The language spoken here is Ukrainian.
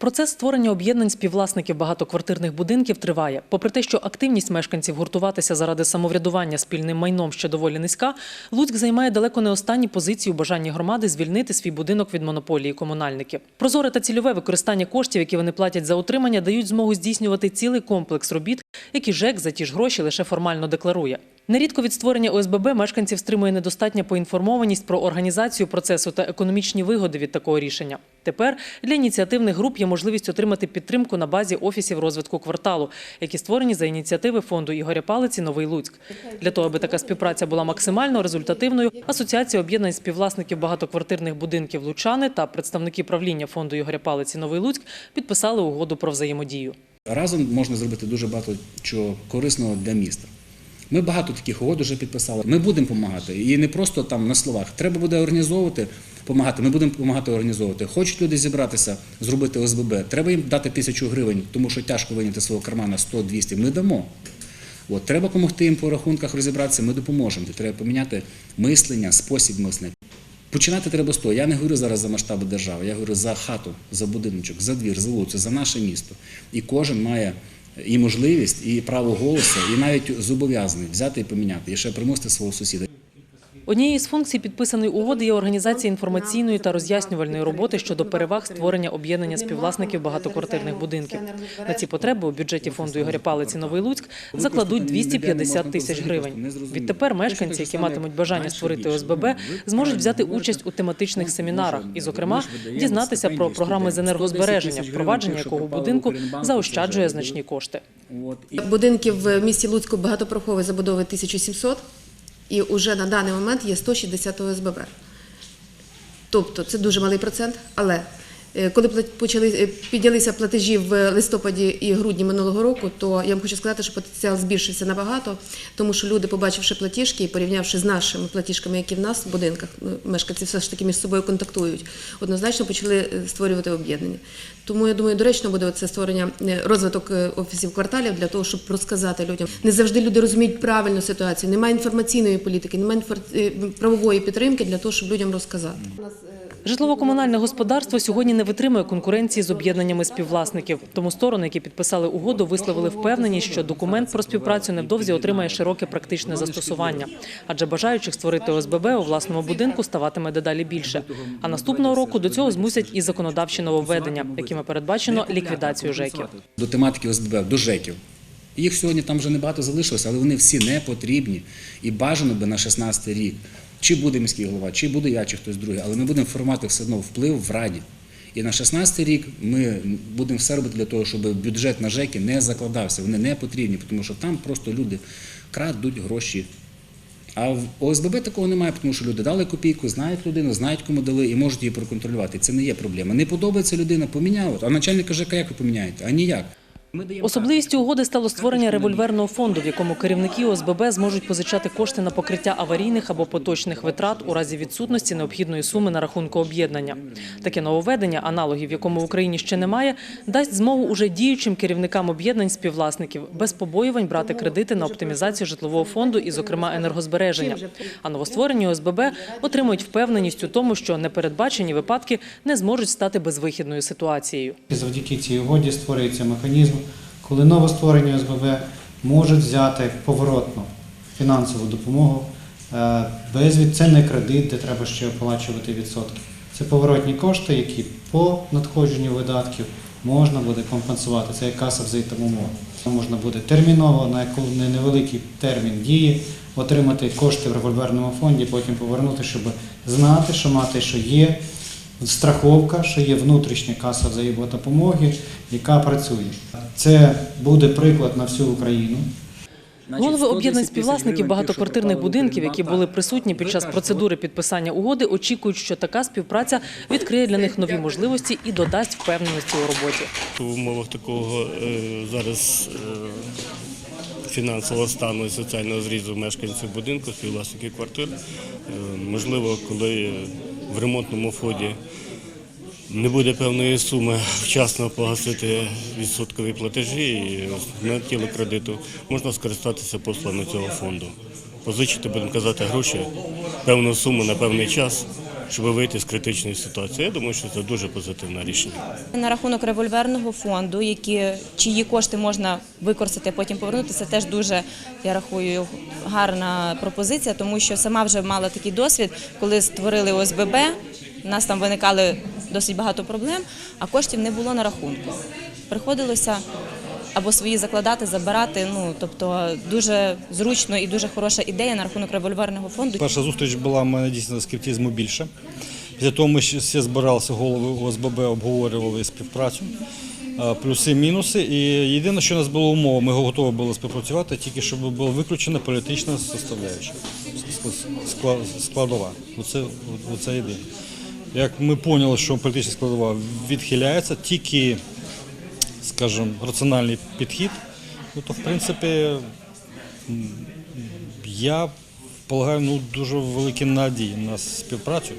Процес створення об'єднань співвласників багатоквартирних будинків триває. Попри те, що активність мешканців гуртуватися заради самоврядування спільним майном ще доволі низька, Луцьк займає далеко не останні позиції у бажанні громади звільнити свій будинок від монополії комунальників. Прозоре та цільове використання коштів, які вони платять за утримання, дають змогу здійснювати цілий комплекс робіт, які ЖЕК за ті ж гроші лише формально декларує. Нерідко від створення ОСББ мешканців стримує недостатня поінформованість про організацію процесу та економічні вигоди від такого рішення. Тепер для ініціативних груп є можливість отримати підтримку на базі офісів розвитку кварталу, які створені за ініціативи фонду Ігоря Палиці Новий Луцьк. Для того, аби така співпраця була максимально результативною, Асоціація об'єднань співвласників багатоквартирних будинків Лучани та представники правління фонду Ігоря Палиці Новий Луцьк підписали угоду про взаємодію. Разом можна зробити дуже багато чого корисного для міста. Ми багато таких угод вже підписали. Ми будемо допомагати. І не просто там на словах. Треба буде організовувати, допомагати. Ми будемо допомагати організовувати. Хочуть люди зібратися, зробити ОСББ. Треба їм дати тисячу гривень, тому що тяжко виняти свого кармана 100-200. Ми дамо. От, треба допомогти їм по рахунках розібратися, ми допоможемо. Треба поміняти мислення, спосіб мислення. Починати треба з того. Я не говорю зараз за масштаби держави, я говорю за хату, за будиночок, за двір, за вулицю, за наше місто. І кожен має і можливість, і право голосу, і навіть зобов'язаний взяти і поміняти, і ще примусити свого сусіда. Однією з функцій підписаної угоди є організація інформаційної та роз'яснювальної роботи щодо переваг створення об'єднання співвласників багатоквартирних будинків. На ці потреби у бюджеті фонду Ігоря Палиці Новий Луцьк закладуть 250 тисяч гривень. Відтепер мешканці, які матимуть бажання створити ОСББ, зможуть взяти участь у тематичних семінарах і, зокрема, дізнатися про програми з енергозбереження, впровадження якого будинку заощаджує значні кошти. Будинків в місті Луцьку багатопрохової забудови 1700, і вже на даний момент є 160 ОСББ. Тобто це дуже малий процент, але коли плат- почали е, піднялися платежі в листопаді і грудні минулого року, то я вам хочу сказати, що потенціал збільшився набагато, тому що люди, побачивши платіжки і порівнявши з нашими платіжками, які в нас в будинках, ну, мешканці все ж таки між собою контактують, однозначно почали е, створювати об'єднання. Тому я думаю, доречно буде це створення е, розвиток е, офісів кварталів для того, щоб розказати людям. Не завжди люди розуміють правильну ситуацію. Немає інформаційної політики, немає е, правової підтримки для того, щоб людям розказати. Житлово-комунальне господарство сьогодні не витримує конкуренції з об'єднаннями співвласників. Тому сторони, які підписали угоду, висловили впевненість, що документ про співпрацю невдовзі отримає широке практичне застосування. Адже бажаючих створити ОСББ у власному будинку ставатиме дедалі більше. А наступного року до цього змусять і законодавчі нововведення, якими передбачено ліквідацію ЖЕКів. до тематики ОСББ, до ЖЕКів. Їх сьогодні там вже небагато залишилося, але вони всі не потрібні. І бажано би на 16 рік, чи буде міський голова, чи буду я, чи хтось другий, але ми будемо формувати все одно вплив в Раді. І на 16 рік ми будемо все робити для того, щоб бюджет на ЖЕКи не закладався. Вони не потрібні, тому що там просто люди крадуть гроші. А в ОСББ такого немає, тому що люди дали копійку, знають людину, знають, кому дали і можуть її проконтролювати. Це не є проблема. Не подобається людина, поміняли. А начальник ЖЕКа як ви поміняєте? А ніяк. Особливістю угоди стало створення револьверного фонду, в якому керівники ОСББ зможуть позичати кошти на покриття аварійних або поточних витрат у разі відсутності необхідної суми на рахунку об'єднання. Таке нововведення, аналогів якому в Україні ще немає, дасть змогу уже діючим керівникам об'єднань співвласників без побоювань брати кредити на оптимізацію житлового фонду і, зокрема, енергозбереження. А новостворені ОСББ отримують впевненість у тому, що непередбачені випадки не зможуть стати безвихідною ситуацією. Завдяки цій угоді створюється механізм, коли новостворені ОСББ можуть взяти поворотну фінансову допомогу е, без це не кредит, де треба ще оплачувати відсотки. Це поворотні кошти, які по надходженню видатків можна буде компенсувати. Це як каса взаємомови. Можна буде терміново на невеликий термін дії отримати кошти в револьверному фонді, потім повернути, щоб знати, що мати, що є страховка, що є внутрішня каса взаємодопомоги, яка працює. Це буде приклад на всю Україну. Голови об'єднань співвласників багатоквартирних будинків, які були присутні під час процедури підписання угоди, очікують, що така співпраця відкриє для них нові можливості і додасть впевненості у роботі. В умовах такого е, зараз е, фінансового стану і соціального зрізу мешканців будинку, співвласників квартир, е, можливо, коли в ремонтному фонді. Не буде певної суми вчасно погасити відсоткові платежі і на тіло кредиту, можна скористатися послами цього фонду. Позичити, будемо казати, гроші, певну суму на певний час щоб вийти з критичної ситуації. Я думаю, що це дуже позитивне рішення. На рахунок револьверного фонду, які, чиї кошти можна використати, потім повернути, це теж дуже, я рахую, гарна пропозиція, тому що сама вже мала такий досвід, коли створили ОСББ, у нас там виникали досить багато проблем, а коштів не було на рахунку. Приходилося або свої закладати, забирати. Ну тобто дуже зручно і дуже хороша ідея на рахунок револьверного фонду. Перша зустріч була в мене дійсно скептизму більше. Після того ми ще збиралися, голови ОСББ обговорювали співпрацю, плюси, мінуси. І єдине, що у нас була умова, ми готові були співпрацювати, тільки щоб була виключена політична составляюча, склад- складова. Оце, оце єдине. Як ми поняли, що політична складова відхиляється, тільки, скажімо, раціональний підхід, ну, то в принципі я полагаю ну, дуже великі надії на співпрацю.